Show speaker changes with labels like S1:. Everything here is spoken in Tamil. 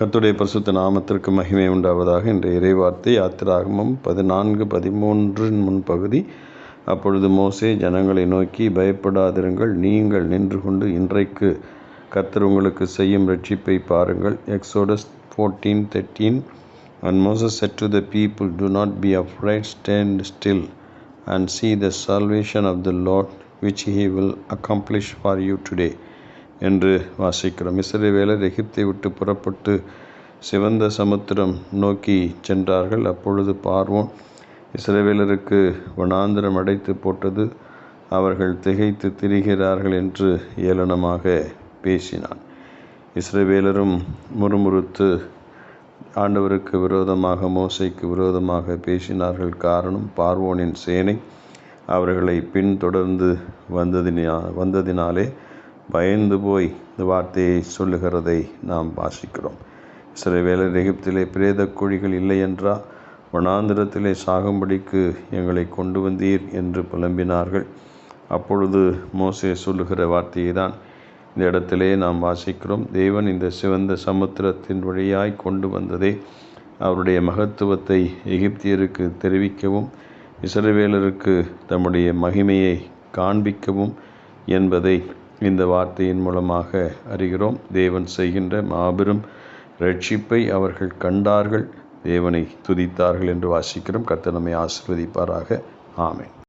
S1: கத்துடைய பரிசுத்த நாமத்திற்கு மகிமை உண்டாவதாக என்ற இறைவார்த்தை யாத்திராகமம் பதினான்கு பதிமூன்றின் முன்பகுதி. அப்பொழுது மோசே ஜனங்களை நோக்கி பயப்படாதிருங்கள் நீங்கள் நின்று கொண்டு இன்றைக்கு கத்தர் உங்களுக்கு செய்யும் ரட்சிப்பை பாருங்கள். Exodus fourteen thirteen and Moses said to the people do not be afraid stand still and see the salvation of the Lord which he will accomplish for you today என்று வாசிக்கிறோம். இஸ்ரேவேலர் எகிப்தை விட்டு புறப்பட்டு சிவந்த சமுத்திரம் நோக்கி சென்றார்கள். அப்பொழுது பார்வோன் இஸ்ரேவேலருக்கு வனாந்திரம் அடைத்து போட்டது. அவர்கள் திகைத்து திரிகிறார்கள் என்று ஏளனமாக பேசினான். இஸ்ரவேலரும் முறுமுறுத்து ஆண்டவருக்கு விரோதமாக மோசைக்கு விரோதமாக பேசினார்கள். காரணம் பார்வோனின் சேனை அவர்களை பின்தொடர்ந்து வந்ததினா வந்ததினாலே பயந்து போய் இந்த வார்த்தையை சொல்லுகிறதை நாம் வாசிக்கிறோம். இஸ்ரவேலர் எகிப்திலே பிரேத குழிகள் இல்லை என்றால் வனாந்திரத்திலே சாகும்படிக்கு எங்களை கொண்டு வந்தீர் என்று புலம்பினார்கள். அப்பொழுது மோசே சொல்லுகிற வார்த்தையை தான் இந்த இடத்திலே நாம் வாசிக்கிறோம். தேவன் இந்த சிவந்த சமுத்திரத்தின் வழியாய் கொண்டு வந்ததே அவருடைய மகத்துவத்தை எகிப்தியருக்கு தெரிவிக்கவும் இசைவேலருக்கு தம்முடைய மகிமையை காண்பிக்கவும் என்பதை இந்த வார்த்தையின் மூலமாக அறிகிறோம். தேவன் செய்கின்ற மாபெரும் ரட்சிப்பை அவர்கள் கண்டார்கள். தேவனை துதித்தார்கள் என்று வாசிக்கிறோம். கர்த்தர் நம்மை ஆசிர்வதிப்பாராக. ஆமேன்.